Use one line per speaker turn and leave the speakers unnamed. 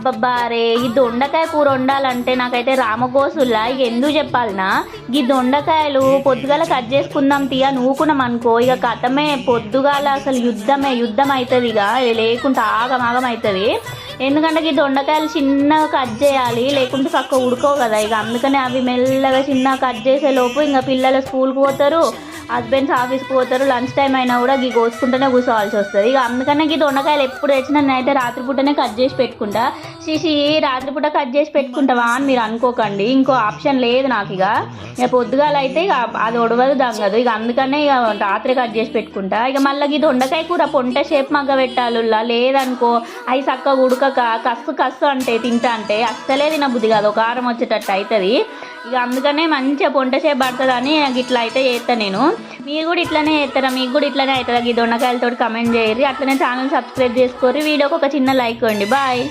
అబ్బబ్బారే ఈ దొండకాయ కూర వండాలంటే నాకైతే రామగోసుల్లా. ఇక ఎందుకు చెప్పాలనా? ఈ దొండకాయలు పొద్దుగాల కట్ చేసుకుందాం తీయ నూకున్నాం అనుకో ఇక కథమే పొద్దుగాల అసలు యుద్ధమే యుద్ధం అవుతుంది ఇక లేకుంటే ఆగమాగం అవుతుంది ఎందుకంటే ఈ దొండకాయలు చిన్నగా కట్ చేయాలి లేకుంటే పక్క ఉడుకోవు కదా. ఇక అందుకనే అవి మెల్లగా చిన్నగా కట్ చేసే లోపు ఇంకా పిల్లలు స్కూల్కి పోతారు. హస్బెండ్స్ ఆఫీస్కి పోతారు లంచ్ టైం అయినా కూడా గీ కోసుకుంటూనే కూర్చోవాల్సి వస్తుంది. ఇక అందుకనే గీ దొండకాయలు ఎప్పుడు తెచ్చినా నేనైతే రాత్రిపూటనే కట్ చేసి పెట్టుకుంటా. శిషి రాత్రిపూట కట్ చేసి పెట్టుకుంటావా అని మీరు అనుకోకండి. ఇంకో ఆప్షన్ లేదు నాకు ఇక. ఇక పొద్దుగాల అయితే ఇక అది ఒడవదు దంగదు. ఇక అందుకనే ఇక రాత్రి కట్ చేసి పెట్టుకుంటా. ఇక మళ్ళీ ఈ దొండకాయ కూర పొంట షేప్ మగ్గ పెట్టాలుల్లా లేదనుకో అవి చక్కగా ఉడకక కస్సు కస్సు అంటే తింటా అంటే అస్సలే తినబుద్ధి కాదు. ఒక కారం వచ్చేటట్టు అవుతుంది ఇక అందుకనే మంచిగా పొంట షేప్ పడుతుందని ఇట్లా అయితే చేస్తా నేను. మీరు కూడా ఇట్లానే చేస్తారా? మీకు కూడా ఇట్లానే అవుతుందా? ఈ దొండకాయలతో కమెంట్ చేయరు అట్లనే ఛానల్ సబ్స్క్రైబ్ చేసుకోరి వీడియోకి ఒక చిన్న లైక్ ఇవ్వండి. బాయ్